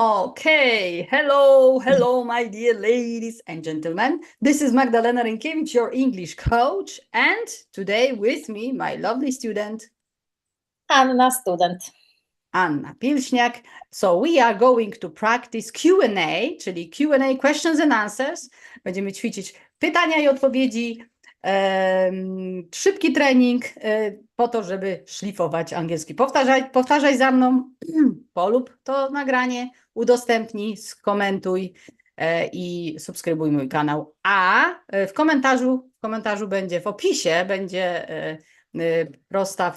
Okay, hello, hello, my dear ladies and gentlemen. This is Magdalena Rynkiewicz, your English coach, and today with me, my lovely student Anna, student. Anna Pilśniak. So we are going to practice Q&A, czyli Q&A, questions and answers. Będziemy ćwiczyć pytania i odpowiedzi, szybki trening e, po to, żeby szlifować angielski. Powtarzaj, powtarzaj za mną, polub to nagranie, udostępnij, skomentuj e, i subskrybuj mój kanał. A e, w komentarzu, w komentarzu będzie, w opisie będzie e, prosta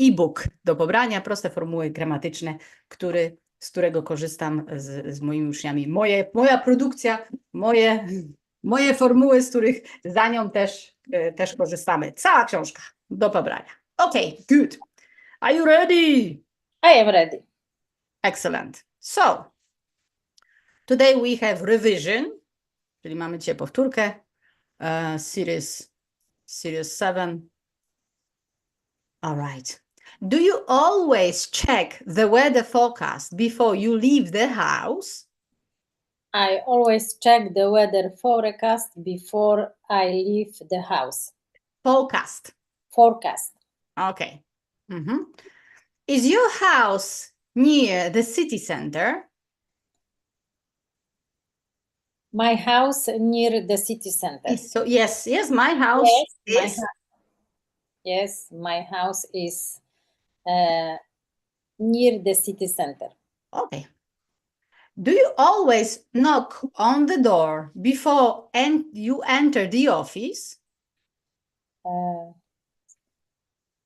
e-book do pobrania, proste formuły gramatyczne, który, z którego korzystam z, z moimi uczniami. Moje, moja produkcja, moje, moje formuły, z których za nią też, e, też korzystamy. Cała książka do pobrania. Okay, good. Are you ready? I am ready. Excellent. So, today we have revision, czyli mamy dzisiaj powtórkę, uh, series, series 7. All right. Do you always check the weather forecast before you leave the house? I always check the weather forecast before I leave the house. Forecast. Forecast. Okay. Mhm. Is your house near the city center? My house near the city center. So yes, yes, my house Yes, my is. hou- Yes, my house is uh, near the city center. Okay. Do you always knock on the door before en- you enter the office? Uh,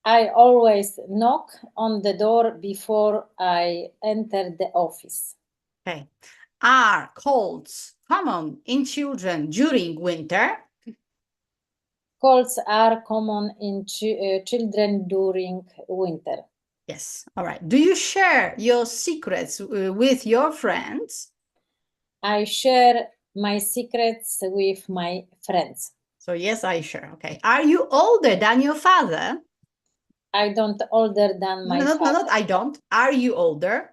I always knock on the door before I enter the office. Okay. Are colds common in children during winter? Colds are common in chi- uh, children during winter. Yes. All right. Do you share your secrets uh, with your friends? I share my secrets with my friends. So yes, I share. Okay. Are you older than your father? I don't older than my no, no, no, father. not I don't. Are you older?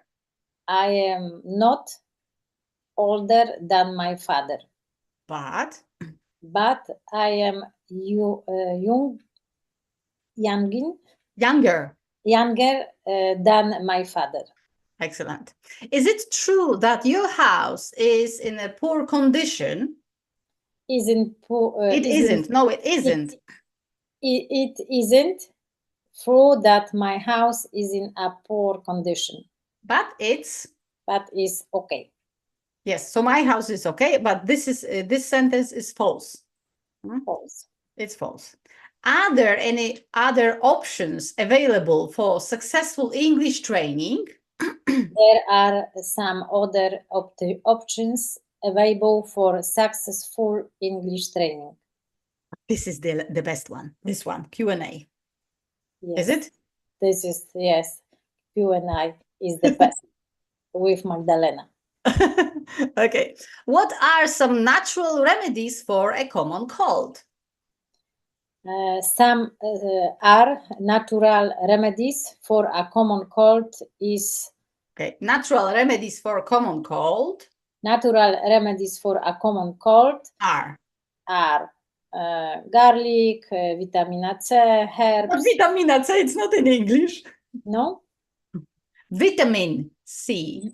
I am not older than my father, But but I am you, uh, young, youngin, younger. Younger uh, than my father. Excellent. Is it true that your house is in a poor condition? Isn't po- uh, It isn't. No, it isn't. It, it isn't true that my house is in a poor condition, But it's but it's okay. yes. So my house is okay, but this is uh, this sentence is false. Hmm? False. It's false. Are there any other options available for successful English training? There are some other opt- options available for successful English training. This is the the best one. This one Q and A. Is it? This is yes. I is the best with Magdalena. okay. What are some natural remedies for a common cold? Uh, some uh, are natural remedies for a common cold. Is Okay. Natural remedies for a common cold natural remedies for a common cold are are uh, garlic, vitamina C, herbs. vitamin C. It's not in English. No, Vitamin C.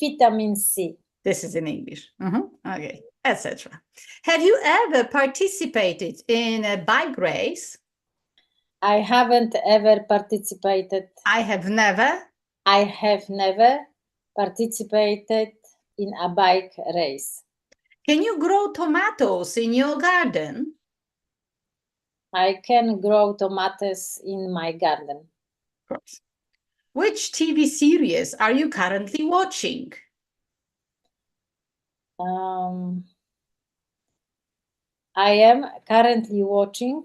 vitamin C. This is in English. Mhm. Okay, etc. Have you ever participated in a bike race? I haven't ever participated I have never. I have never participated in a bike race. Can you grow tomatoes in your garden? I can grow tomatoes in my garden. Of course. Which TV series are you currently watching? Um, I am currently watching.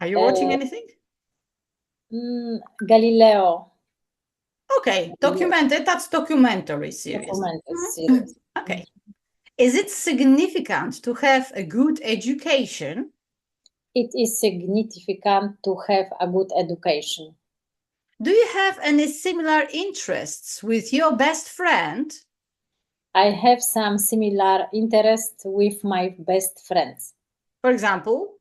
Are you watching Uh, anything? mm, Galileo Okay, documented. That's documentary series. documentary Mhm. series. Okay. Is it significant to have a good education? It is significant to have a good education. Do you have any similar interests with your best friend? I have some similar interests with my best friends. For example,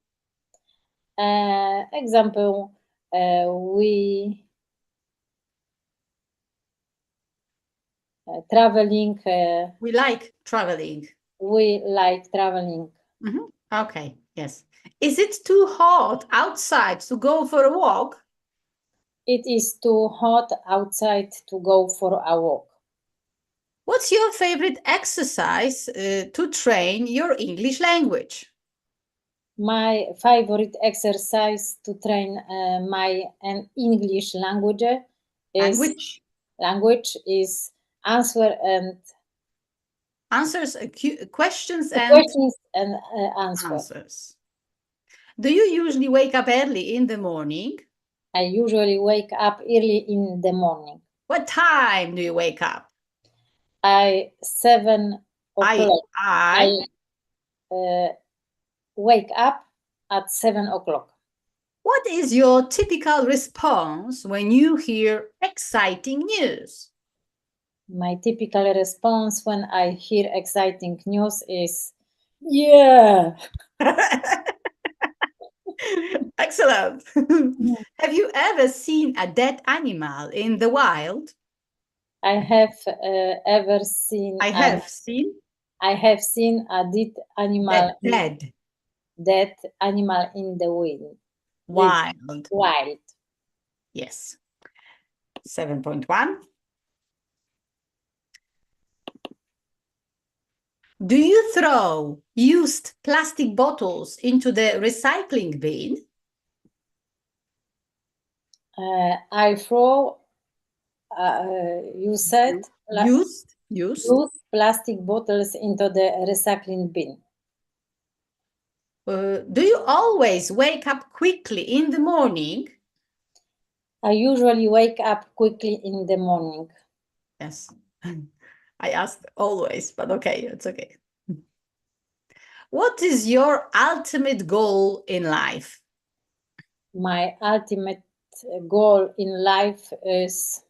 Uh, example, uh, we uh, traveling. Uh, we like traveling. we like traveling. Mhm. Okay, yes. Is it too hot outside to go for a walk? It is too hot outside to go for a walk. What's your favorite exercise uh, to train your English language? My favorite exercise to train uh, my an English language is Language language is answer and answers, uh, questions, and questions and uh, answer. answers. Do you usually wake up early in the morning? I usually wake up early in the morning. What time do you wake up? I seven I. I, I uh, wake up at seven o'clock. What is your typical response when you hear exciting news? My typical response when I hear exciting news is, "Yeah." Excellent. Have you ever seen a dead animal in the wild? I have uh, ever seen. I have seen I have seen a dead animal. dead, dead dead animal in the wind. wild. Wild. Yes. 7.1. Do you throw used plastic bottles into the recycling bin? Uh, I throw. Uh, you said Used, used. use plastic bottles into the recycling bin. Uh, do you always wake up quickly in the morning? I usually wake up quickly in the morning. Yes. I ask always, but okay, it's okay. What is your ultimate goal in life? My ultimate goal in life is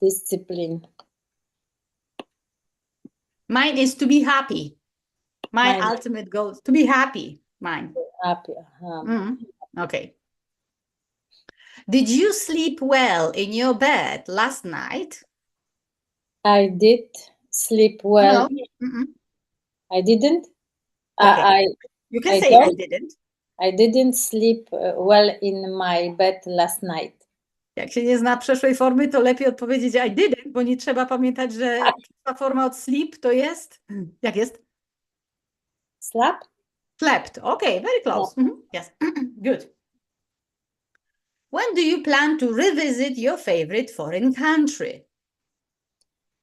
discipline. Mine is to be happy. My Mine- ultimate goal is to be happy. Mine. Happy. um, Mhm. Okay. Did you sleep well in your bed last night? I did sleep well. No. Mm-mm. I didn't. Okay. I, You can I say I didn't. I didn't sleep uh, well in my bed last night. Jak się nie zna przeszłej formy, to lepiej odpowiedzieć I didn't, bo nie trzeba pamiętać, że ta forma od sleep to jest. Jak jest? Slap? Slept. Okay, very close. Mhm. Yes. Good. When do you plan to revisit your favorite foreign country?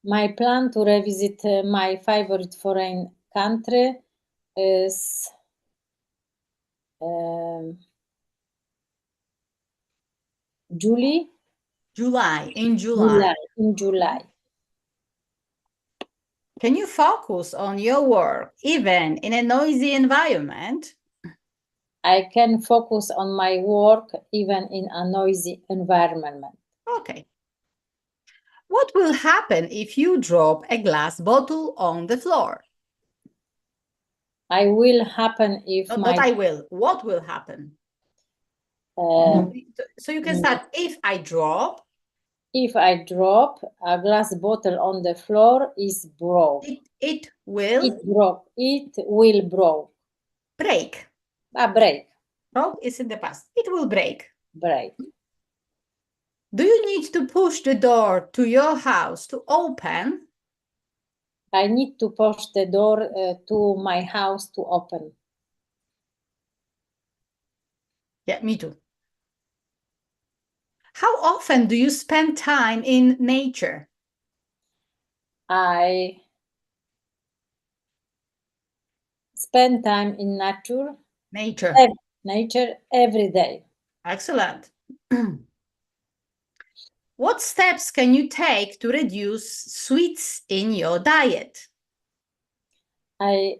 My plan to revisit uh, my favorite foreign country is um, July, July. In July. July, in July. Can you focus on your work even in a noisy environment? I can focus on my work even in a noisy environment. Okay. What will happen if you drop a glass bottle on the floor? I will happen if Not, my I will. What will happen? uh, So you can start if I drop, if I drop a glass bottle on the floor is broke. it, it will It broke. It will broke. break. A break. Broke is in the past. It will break. Break. Do you need to push the door to your house to open? I need to push the door uh, to my house to open. Yeah, me too. How often do you spend time in nature? I spend time in nature, Nature. Ev- nature every day. Excellent. What steps can you take to reduce sweets in your diet? I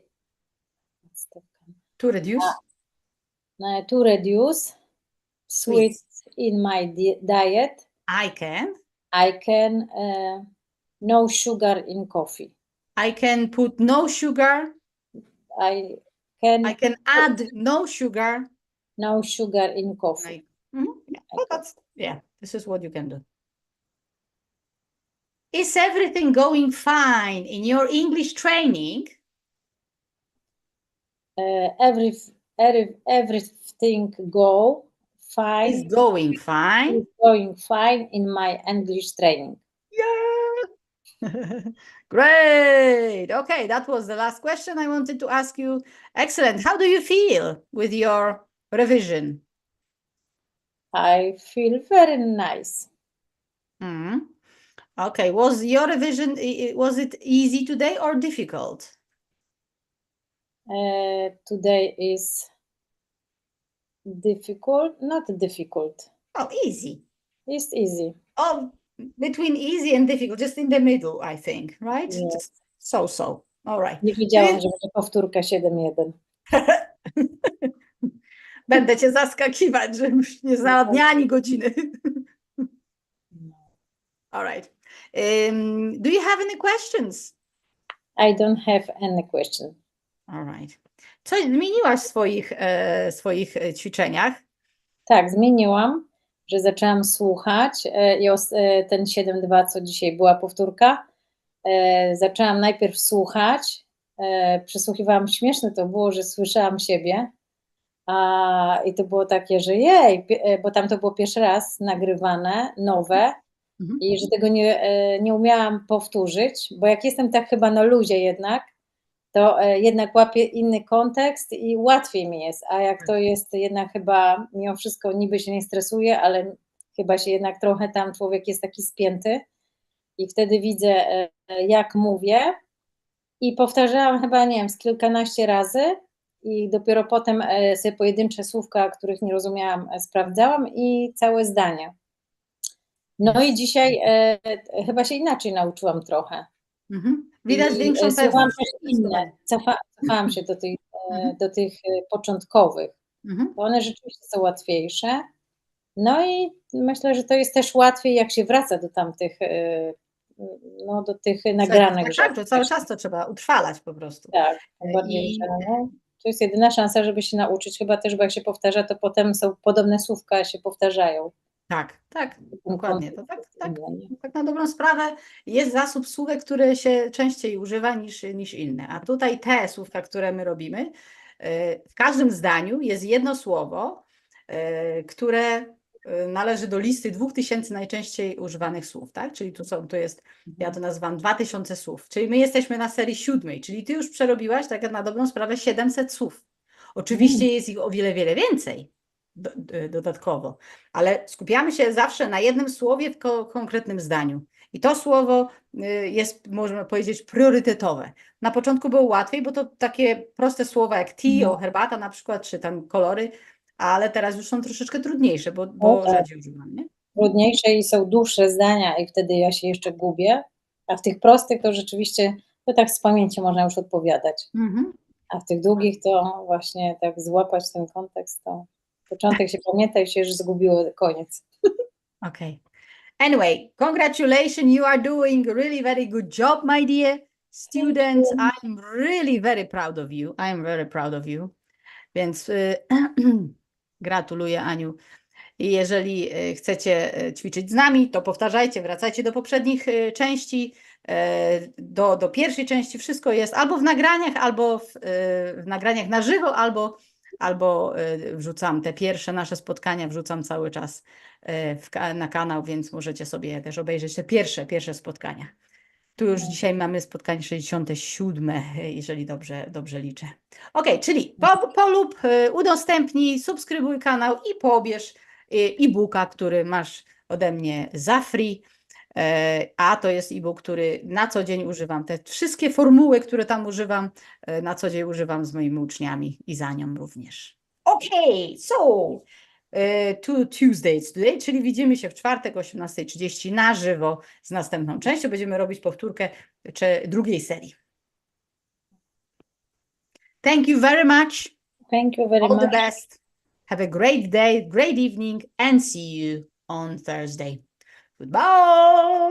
To reduce uh, to reduce sweets in my di- diet. I can. I can uh, no sugar in coffee. I can put no sugar. I can I can add no sugar. no sugar in coffee. Like, mhm, yeah, well, that's, yeah, this is what you can do. Is everything going fine in your English training? Uh, every, every everything go fine. Is going fine. Is going fine in my English training. Yeah. Great. Okay, that was the last question I wanted to ask you. Excellent. How do you feel with your revision? I feel very nice. Mhm. Okay, was your revision, was it easy today or difficult? Uh, today is difficult, not difficult. Oh, easy. It's easy. Oh, between easy and difficult, just in the middle, I think, right? Yes. Just so so. All right. Nie wiedziałam, że będzie powtórka 7-1. Będę cię zaskakiwać, że już nie znała dnia ani godziny. All right. Um, do you have any questions? I don't have any question. All right. Co zmieniłaś w swoich, e, swoich e, ćwiczeniach? Tak, zmieniłam, że zaczęłam słuchać e, i os- e, ten 7-2, co dzisiaj była powtórka, e, zaczęłam najpierw słuchać, e, przesłuchiwałam, śmieszne to było, że słyszałam siebie a, i to było takie, że jej, pi- e, bo tam to było pierwszy raz nagrywane, nowe Mhm. i że tego nie, e, nie umiałam powtórzyć, bo jak jestem tak chyba na luzie jednak, to e, jednak łapię inny kontekst i łatwiej mi jest, a jak to jest jednak chyba mimo wszystko niby się nie stresuje, ale chyba się jednak trochę tam człowiek jest taki spięty. I wtedy widzę e, jak mówię. I powtarzałam chyba, nie wiem, z kilkanaście razy. I dopiero potem sobie pojedyncze słówka, których nie rozumiałam, sprawdzałam i całe zdanie. No i dzisiaj e, chyba się inaczej nauczyłam trochę. Mhm. Widać I, większą pewność. inne. Cofa, cofałam się do tych, e, Mhm. do tych e, początkowych. Mhm. One rzeczywiście są łatwiejsze. No i myślę, że to jest też łatwiej, jak się wraca do tamtych, e, no, do tych nagranych Tak, rzeczy. tak, to cały czas to trzeba utrwalać po prostu. Tak, I- no, to jest jedyna szansa, żeby się nauczyć. Chyba też, bo jak się powtarza, to potem są podobne słówka się powtarzają. Tak, tak, dokładnie. To tak, tak, tak na dobrą sprawę jest zasób słówek, które się częściej używa niż, niż inne. A tutaj te słówka, które my robimy, e, w każdym zdaniu jest jedno słowo, e, które e, należy do listy 2000 najczęściej używanych słów, tak? Czyli tu są, to jest, ja to nazywam 2000 słów. Czyli my jesteśmy na serii siódmej, czyli ty już przerobiłaś tak na dobrą sprawę 700 słów. Oczywiście jest ich o wiele, wiele więcej do, do, dodatkowo, ale skupiamy się zawsze na jednym słowie w ko konkretnym zdaniu. I to słowo y, jest, można powiedzieć, priorytetowe. Na początku było łatwiej, bo to takie proste słowa jak tea, No. o herbata na przykład, czy tam kolory, ale teraz już są troszeczkę trudniejsze, bo, bo tak. rzadziej używam, nie? Trudniejsze i są dłuższe zdania i wtedy ja się jeszcze gubię, a w tych prostych to rzeczywiście, to tak z pamięci można już odpowiadać. Mhm. A w tych długich to właśnie tak złapać ten kontekst, to początek się pamięta i się już zgubiło, koniec. Okay. Anyway, congratulations. You are doing really very good job, my dear students. I'm really very proud of you. I'm very proud of you. Więc y, gratuluję, Aniu. I jeżeli y, chcecie y, ćwiczyć z nami, to powtarzajcie, wracajcie do poprzednich części, do, do pierwszej części. Wszystko jest albo w nagraniach, albo w, w nagraniach na żywo, albo, albo y, wrzucam te pierwsze nasze spotkania, wrzucam cały czas ka- na kanał, więc możecie sobie też obejrzeć te pierwsze, pierwsze spotkania. Tu już dzisiaj mamy spotkanie 67, e, jeżeli dobrze, dobrze liczę. Ok, czyli po, polub, e, udostępnij, subskrybuj kanał i pobierz e-booka, który masz ode mnie za free. E, A to jest e-book, który na co dzień używam. Te wszystkie formuły, które tam używam, e, na co dzień używam z moimi uczniami i za nią również. Okay, so e, two Tuesdays today, czyli widzimy się w czwartek o 18.30 na żywo z następną częścią. Będziemy robić powtórkę czy drugiej serii. Thank you very much. Thank you very All the much. best. Have a great day, great evening, and see you on Thursday. Goodbye.